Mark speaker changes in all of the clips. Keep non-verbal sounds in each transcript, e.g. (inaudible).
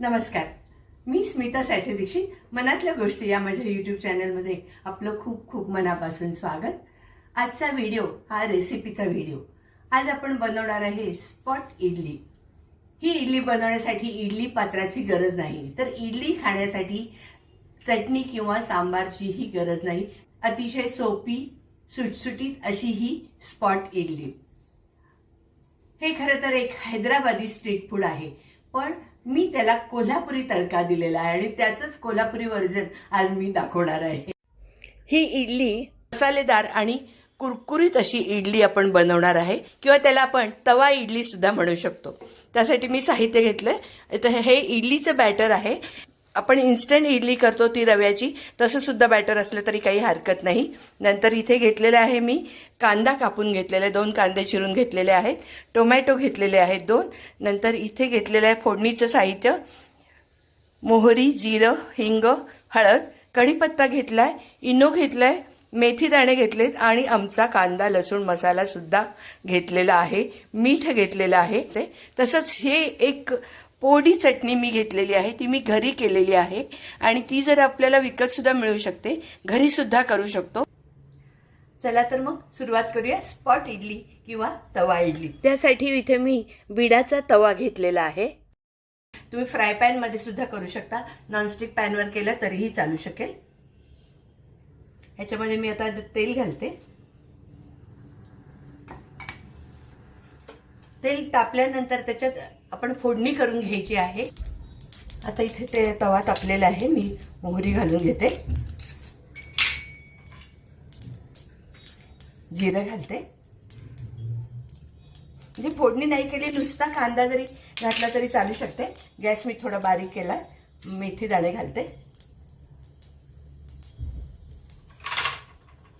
Speaker 1: नमस्कार. मी स्मिता साठे दीक्षित. मनातल्या गोष्टी या माझ्या युट्यूब चॅनलमध्ये आपलं खूप खूप मनापासून स्वागत. आजचा व्हिडिओ हा रेसिपीचा व्हिडिओ आज आपण बनवणार आहे स्पॉट इडली. ही इडली बनवण्यासाठी इडली पात्राची गरज नाही. तर इडली खाण्यासाठी चटणी किंवा सांबारची ही गरज नाही. अतिशय सोपी सुटसुटीत अशी ही स्पॉट इडली. हे खरं तर एक हैदराबादी स्ट्रीट फूड आहे. पण मी त्याला कोल्हापुरी तडका दिलेला आहे आणि त्याचंच कोल्हापुरी व्हर्जन आज मी दाखवणार आहे. ही इडली मसालेदार आणि कुरकुरीत अशी इडली आपण बनवणार आहे किंवा त्याला आपण तवा इडली सुद्धा म्हणू शकतो. त्यासाठी मी साहित्य घेतलं तर हे इडलीचं बॅटर आहे. आपण इन्स्टंट इडली करतो ती रव्याची तसं सुद्धा बॅटर असलं तरी काही हरकत नाही. नंतर इथे घेतलेलं आहे मी कांदा कापून घेतलेला आहे दोन कांदे चिरून घेतलेले आहेत टोमॅटो घेतलेले आहेत दोन. नंतर इथे घेतलेलं आहे फोडणीचं साहित्य मोहरी जिरं हिंग हळद कढीपत्ता घेतला आहे इनो घेतलाय मेथी दाणे घेतलेत आणि आमचा कांदा लसूण मसालासुद्धा घेतलेला आहे मीठ घेतलेलं आहे ते. तसंच हे एक पोडी चटणी मी घेतलेली आहे ती मी घरी केलेली आहे आणि ती जर आपल्याला विकत सुद्धा मिळू शकते घरी सुद्धा करू शकतो. चला तर मग सुरुवात करूया स्पॉट इडली किंवा तवा इडली. त्यासाठी इथे मी बिडाचा तवा घेतलेला आहे. तुम्ही फ्राय पॅनमध्ये सुद्धा करू शकता. नॉनस्टिक पॅनवर केलं तरीही चालू शकेल. ह्याच्यामध्ये मी आता तेल घालते. तेल तापल्यानंतर त्याच्यात आपण फोडणी करून घ्यायची आहे. आता इथे ते तवा तापलेला आहे मी मोहरी घालून घेते. जिरं घालते. म्हणजे फोडणी नाही केली नुसता कांदा जरी घातला तरी चालू शकते. गॅस मी थोडा बारीक केला मेथी दाणे घालते.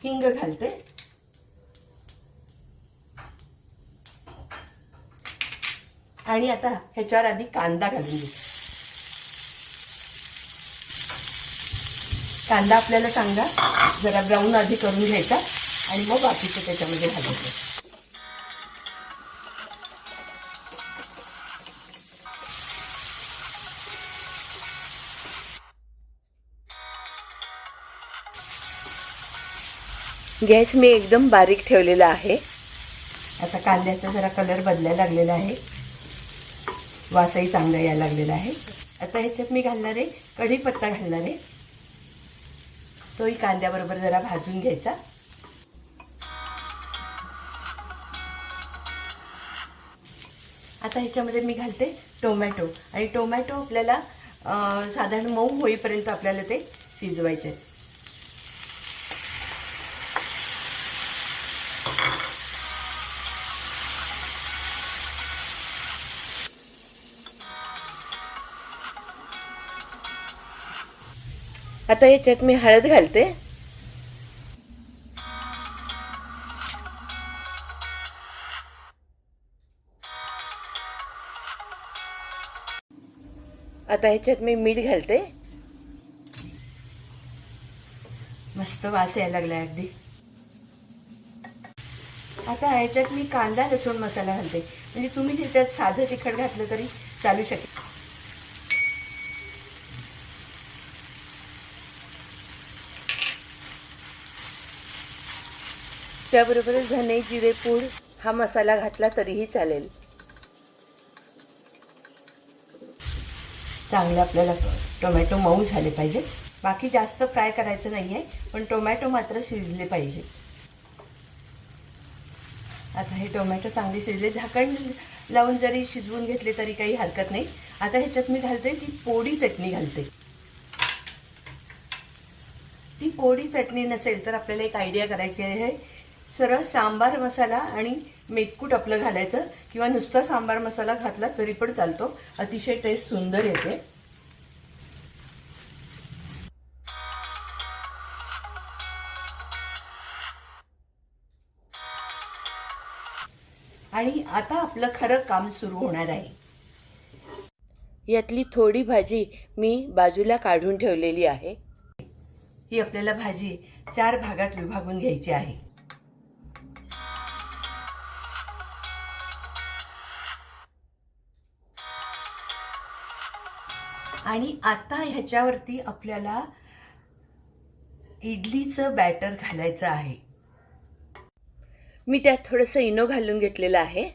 Speaker 1: हिंग घालते. आणि आता ह्याच्यावर आधी कांदा घालून घेऊ. कांदा आपल्याला चांगला जरा ब्राऊन आधी करून घ्यायचा आणि मग बाकीचं त्याच्यामध्ये घालायचं. गॅस मी एकदम बारीक ठेवलेला आहे. आता कांद्याचा जरा कलर बदलायला लागलेला आहे. वासही चांगला यायला लागलेला आहे. आता ह्याच्यात मी घालणार आहे कढीपत्ता घालणार आहे. तोही कांद्याबरोबर जरा भाजून घ्यायचा. आता ह्याच्यामध्ये मी घालते टोमॅटो. आणि टोमॅटो आपल्याला साधारण मऊ होईपर्यंत आपल्याला ते शिजवायचे आहेत. आता याच्यात मी हळद घालते. आता ह्याच्यात मी मीठ घालते. मस्त वास यायला लागलाय अगदी. आता ह्याच्यात मी कांदा लसूण मसाला घालते. म्हणजे तुम्ही त्याच्यात साधं तिखट घातलं तरी चालू शकेल. त्याबरोबरच धने जिरे पूड हा मसाला घातला तरीही चालेल. चांगले आपल्याला टोमॅटो मऊ झाले पाहिजे. बाकी जास्त फ्राय करायचं नाहीये पण टोमॅटो मात्र शिजले पाहिजे. आता हे टोमॅटो चांगले शिजले. झाकण लावून जरी शिजवून घेतले तरी काही हरकत नाही. आता ह्याच्यात मी घालते ती पोडी चटणी घालते. ती पोडी चटणी नसेल तर आपल्याला एक आयडिया करायची आहे. सरळ सांबार मसाला आणि मेटकूट आपलं घालायचं. किंवा नुसता सांबार मसाला घातला तरी पण चालतो. अतिशय टेस्ट सुंदर येते. आणि आता आपलं खरं काम सुरू होणार आहे. यातली थोडी भाजी मी बाजूला काढून ठेवलेली आहे. ही आपल्याला भाजी चार भागात विभागून घ्यायची आहे. आणि आता ह्याच्यावरती आपल्याला इडलीचं बॅटर घालायचं आहे.
Speaker 2: मी त्यात थोडंसं इनो घालून घेतलेलं आहे.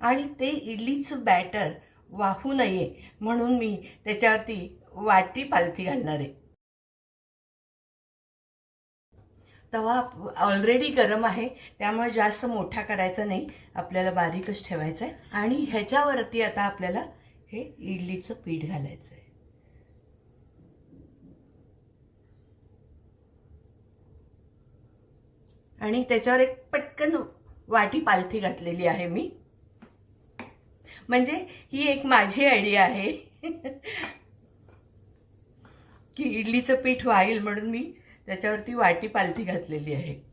Speaker 1: आणि ते इडलीचं बॅटर वाहू नये म्हणून मी त्याच्यावरती वाटी पालथी घालणार आहे. तवा ऑलरेडी गरम आहे त्यामुळे जास्त मोठा करायचा नाही. आपल्याला बारीकच ठेवायचा आहे आणि ह्याच्यावरती आता आपल्याला हे इडलीचं पीठ घालायचं आहे आणि त्याच्यावर एक पटकन वाटी पालथी घातलेली आहे मी. म्हणजे ही एक माझी आयडिया आहे. (laughs) की इडलीचं पीठ व्हाईल म्हणून मी त्याच्यावरती वाटी पालथी घातलेली आहे.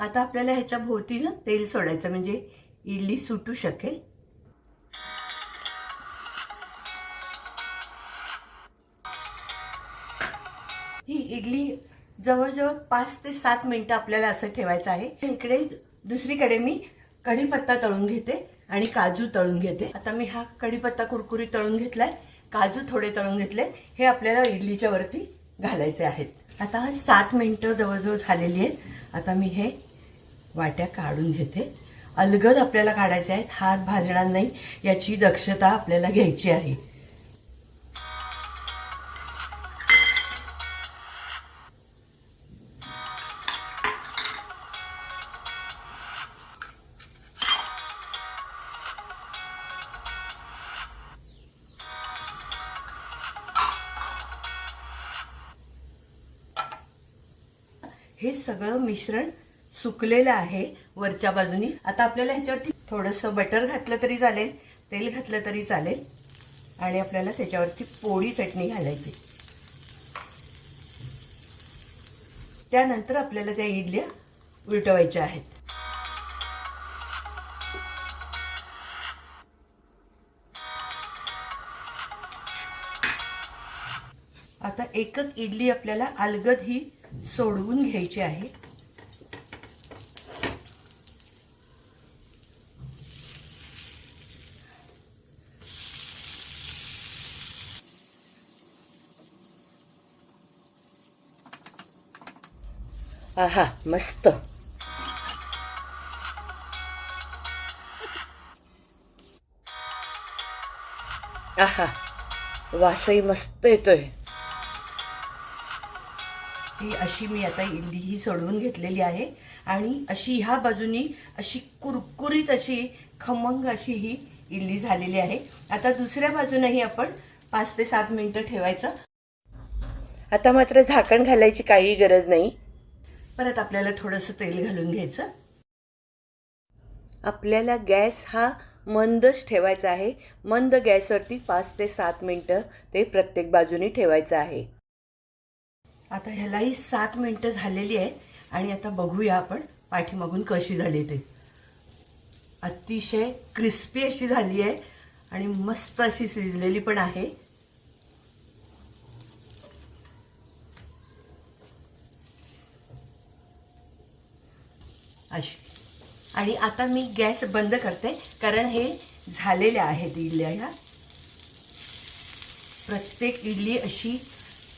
Speaker 1: आता आपल्याला ह्याच्या भोवती ना तेल सोडायचं म्हणजे इडली सुटू शकेल. ही इडली जवळजवळ पाच ते सात मिनिटं आपल्याला असं ठेवायचं आहे. इकडे दुसरीकडे मी कढीपत्ता तळून घेते आणि काजू तळून घेते. आता मी हा कढीपत्ता कुरकुरी तळून घेतलाय काजू थोडे तळून घेतले हे आपल्याला इडलीच्या वरती घालायचे आहेत. आता सात मिनिटं जवळजवळ झालेली आहेत. आता मी हे वाट्या काढून घेते. अलगद आपल्याला काढायचे आहेत. हात भाजणार नाही. याची दक्षता आपल्याला घ्यायची आहे. हे सगळं मिश्रण सुकलेलं आहे वरच्या बाजूनी. आता आपल्याला ह्याच्यावरती थोडंसं बटर घातलं तरी चालेल तेल घातलं तरी चालेल आणि आपल्याला त्याच्यावरती पोळी चटणी घालायची. त्यानंतर आपल्याला त्या इडल्या उलटवायच्या आहेत. आता एकच इडली आपल्याला अलगद ही सोडवून घ्यायची आहे.
Speaker 2: आहा मस्त. आहा वासही मस्त येतोय.
Speaker 1: ही अशी मी आता इडली ही सोडवून घेतलेली आहे. आणि अशी ह्या बाजूनी अशी कुरकुरीत अशी खमंग अशी ही इडली झालेली आहे. आता दुसऱ्या बाजूनही आपण पाच ते सात मिनिटं ठेवायचं.
Speaker 2: आता मात्र झाकण घालायची काही गरज नाही.
Speaker 1: परत आपल्याला थोडंसं तेल घालून घ्यायचं.
Speaker 2: आपल्याला गॅस हा मंदच ठेवायचा आहे. मंद गॅसवरती पाच ते सात मिनटं ते प्रत्येक बाजूनी ठेवायचं आहे.
Speaker 1: आता ह्यालाही सात मिनिटं झालेली आहे आणि आता बघूया आपण पाठीमागून कशी झाली ते. अतिशय क्रिस्पी अशी झाली आहे आणि मस्त अशी शिजलेली पण आहे. अशी. आणि आता मी गॅस बंद करते कारण हे झालेल्या आहेत इडल्या ह्या प्रत्येक इडली अशी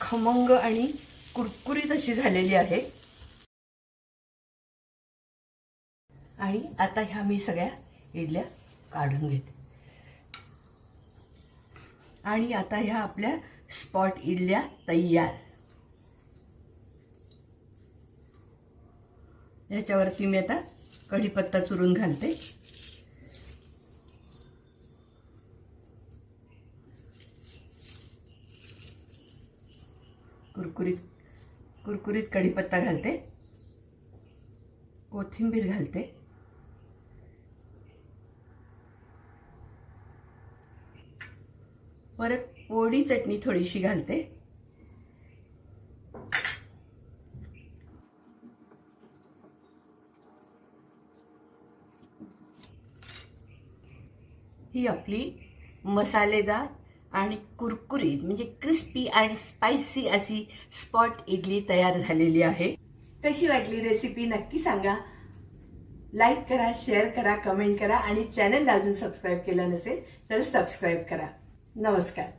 Speaker 1: खमंग आणि कुरकुरीत अशी झालेली आहे. आणि आता ह्या मी सगळ्या इडल्या काढून घेते. आणि आता ह्या आपल्या स्पॉट इडल्या तयार. ह्याच्यावरती मी आता कढीपत्ता चुरून घालते. कुरकुरीत कुरकुरीत कढीपत्ता घालते. कोथिंबीर घालते. परत पोळी चटणी थोडीशी घालते. ही आपली मसालेदार आणि कुरकुरीत म्हणजे क्रिस्पी आणि स्पायसी अशी स्पॉट इडली तयार झालेली आहे. कशी वाटली रेसिपी नक्की सांगा. लाईक करा शेअर करा कमेंट करा आणि चॅनलला अजून सबस्क्राईब केलं नसेल तर सबस्क्राईब करा. नमस्कार.